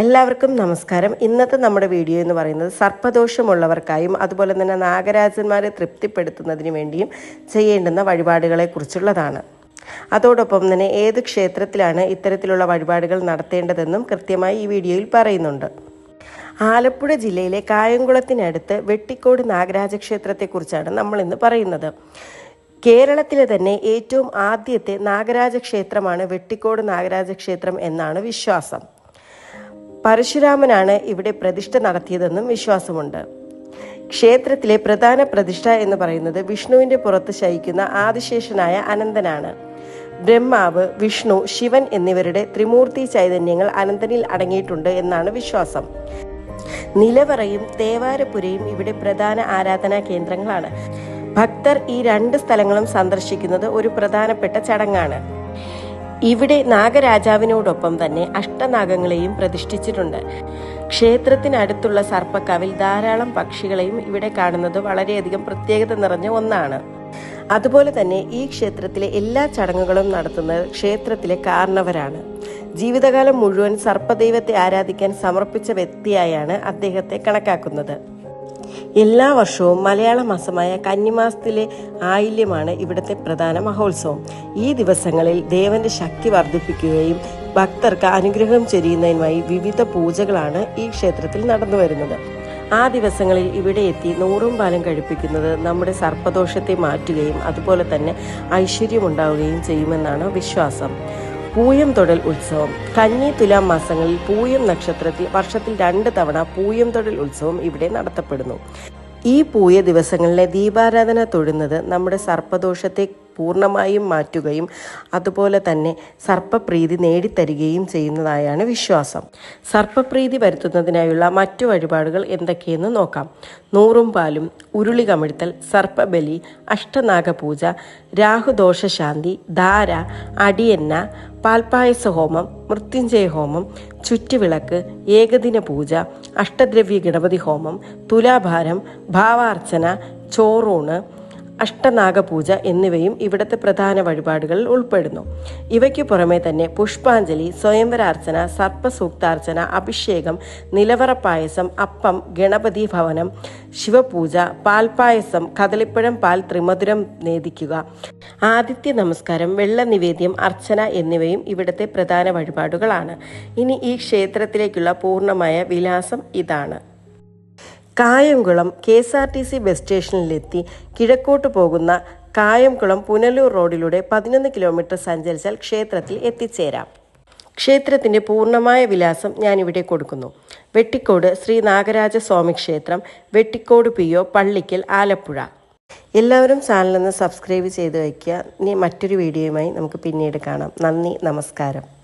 എല്ലാവർക്കും നമസ്കാരം. ഇന്നത്തെ നമ്മുടെ വീഡിയോ എന്ന് പറയുന്നത് സർപ്പദോഷമുള്ളവർക്കായും അതുപോലെ തന്നെ നാഗരാജന്മാരെ തൃപ്തിപ്പെടുത്തുന്നതിന് വേണ്ടിയും ചെയ്യേണ്ടുന്ന വഴിപാടുകളെ കുറിച്ചുള്ളതാണ് അതോടൊപ്പം തന്നെ ഏത് ക്ഷേത്രത്തിലാണ് ഇത്തരത്തിലുള്ള വഴിപാടുകൾ നടത്തേണ്ടതെന്നും കൃത്യമായി ഈ വീഡിയോയിൽ പറയുന്നുണ്ട്. ആലപ്പുഴ ജില്ലയിലെ കായംകുളത്തിനടുത്ത് വെട്ടിക്കോട് നാഗരാജ ക്ഷേത്രത്തെക്കുറിച്ചാണ് നമ്മൾ ഇന്ന് പറയുന്നത്. കേരളത്തിലെ തന്നെ ഏറ്റവും ആദ്യത്തെ നാഗരാജ ക്ഷേത്രമാണ് വെട്ടിക്കോട് നാഗരാജ ക്ഷേത്രം എന്നാണ് വിശ്വാസം. പരശുരാമനാണ് ഇവിടെ പ്രതിഷ്ഠ നടത്തിയതെന്നും വിശ്വാസമുണ്ട്. ക്ഷേത്രത്തിലെ പ്രധാന പ്രതിഷ്ഠ എന്ന് പറയുന്നത് വിഷ്ണുവിന്റെ പുറത്ത് ശയിക്കുന്ന ആദിശേഷനായ അനന്തനാണ്. ബ്രഹ്മാവ് വിഷ്ണു ശിവൻ എന്നിവരുടെ ത്രിമൂർത്തി ചൈതന്യങ്ങൾ അനന്തനിൽ അടങ്ങിയിട്ടുണ്ട് എന്നാണ് വിശ്വാസം. നിലവറയും തേവാരപുരയും ഇവിടെ പ്രധാന ആരാധനാ കേന്ദ്രങ്ങളാണ്. ഭക്തർ ഈ രണ്ട് സ്ഥലങ്ങളും സന്ദർശിക്കുന്നത് ഒരു പ്രധാനപ്പെട്ട ചടങ്ങാണ്. ഇവിടെ നാഗരാജാവിനോടൊപ്പം തന്നെ അഷ്ടനാഗങ്ങളെയും പ്രതിഷ്ഠിച്ചിട്ടുണ്ട്. ക്ഷേത്രത്തിനടുത്തുള്ള സർപ്പക്കാവിൽ ധാരാളം പക്ഷികളെയും ഇവിടെ കാണുന്നത് വളരെയധികം പ്രത്യേകത നിറഞ്ഞ ഒന്നാണ്. അതുപോലെ തന്നെ ഈ ക്ഷേത്രത്തിലെ എല്ലാ ചടങ്ങുകളും നടത്തുന്നത് ക്ഷേത്രത്തിലെ കാരണവരാണ് ജീവിതകാലം മുഴുവൻ സർപ്പദൈവത്തെ ആരാധിക്കാൻ സമർപ്പിച്ച വ്യക്തിയായാണ് അദ്ദേഹത്തെ കണക്കാക്കുന്നത്. എല്ലാ വർഷവും മലയാള മാസമായ കന്നിമാസത്തിലെ ആയില്യമാണ് ഇവിടുത്തെ പ്രധാന മഹോത്സവം. ഈ ദിവസങ്ങളിൽ ദേവന്റെ ശക്തി വർദ്ധിപ്പിക്കുകയും ഭക്തർക്ക് അനുഗ്രഹം ചൊരിയുന്നതിനുമായി വിവിധ പൂജകളാണ് ഈ ക്ഷേത്രത്തിൽ നടന്നു വരുന്നത്. ആ ദിവസങ്ങളിൽ ഇവിടെ എത്തി നൂറും പാലം കഴിപ്പിക്കുന്നത് നമ്മുടെ സർപ്പദോഷത്തെ മാറ്റുകയും അതുപോലെ തന്നെ ഐശ്വര്യമുണ്ടാവുകയും ചെയ്യുമെന്നാണ് വിശ്വാസം. പൂയം തൊടൽ ഉത്സവം. കന്നി തുലാം മാസങ്ങളിൽ പൂയം നക്ഷത്രത്തിൽ വർഷത്തിൽ രണ്ട് തവണ പൂയം തൊടൽ ഉത്സവം ഇവിടെ നടത്തപ്പെടുന്നു. ഈ പൂയ ദിവസങ്ങളിലെ ദീപാരാധന തൊഴുന്നത് നമ്മുടെ സർപ്പദോഷത്തെ പൂർണമായും മാറ്റുകയും അതുപോലെ തന്നെ സർപ്പപ്രീതി നേടിത്തരികയും ചെയ്യുന്നതായാണ് വിശ്വാസം. സർപ്പപ്രീതി വരുത്തുന്നതിനായുള്ള മറ്റു വഴിപാടുകൾ എന്തൊക്കെയെന്ന് നോക്കാം. നൂറും പാലും ഉരുളി കമിഴ്ത്തൽ സർപ്പബലി അഷ്ടനാഗപൂജ രാഹുദോഷശാന്തി ധാര അടിയന്ന പാൽപ്പായസ ഹോമം മൃത്യുഞ്ജയ ഹോമം ചുറ്റുവിളക്ക് ഏകദിന പൂജ അഷ്ടദ്രവ്യ ഗണപതി ഹോമം തുലാഭാരം ഭാവാർച്ചന ചോറൂണ് അഷ്ടനാഗപൂജ എന്നിവയും ഇവിടുത്തെ പ്രധാന വഴിപാടുകളിൽ ഉൾപ്പെടുന്നു. ഇവയ്ക്ക് പുറമെ തന്നെ പുഷ്പാഞ്ജലി സ്വയംവരാർച്ചന സർപ്പസൂക്താർച്ചന അഭിഷേകം നിലവറ പായസം അപ്പം ഗണപതി ഭവനം ശിവപൂജ പാൽപായസം കദളിപ്പഴം പാൽ ത്രിമധുരം നേദിക്കുക. ആദിത്യ നമസ്കാരം വെള്ള നിവേദ്യം അർച്ചന എന്നിവയും ഇവിടുത്തെ പ്രധാന വഴിപാടുകളാണ്. ഇനി ഈ ക്ഷേത്രത്തിലേക്കുള്ള പൂർണമായ വിലാസം ഇതാണ്. Kayamkulam K S R T C bus സ്റ്റേഷനിലെത്തി കിഴക്കോട്ട് പോകുന്ന കായംകുളം പുനലൂർ റോഡിലൂടെ പതിനൊന്ന് കിലോമീറ്റർ സഞ്ചരിച്ചാൽ ക്ഷേത്രത്തിൽ എത്തിച്ചേരാം. ക്ഷേത്രത്തിന്റെ പൂർണമായ വിലാസം ഞാനിവിടെ കൊടുക്കുന്നു. വെട്ടിക്കോട് ശ്രീ നാഗരാജ സ്വാമി ക്ഷേത്രം വെട്ടിക്കോട് പി ഒ പള്ളിക്കൽ ആലപ്പുഴ. എല്ലാവരും ചാനലൊന്ന് സബ്സ്ക്രൈബ് ചെയ്ത് വയ്ക്കുക. ഇനി മറ്റൊരു വീഡിയോയുമായി നമുക്ക് പിന്നീട് കാണാം. നന്ദി നമസ്കാരം.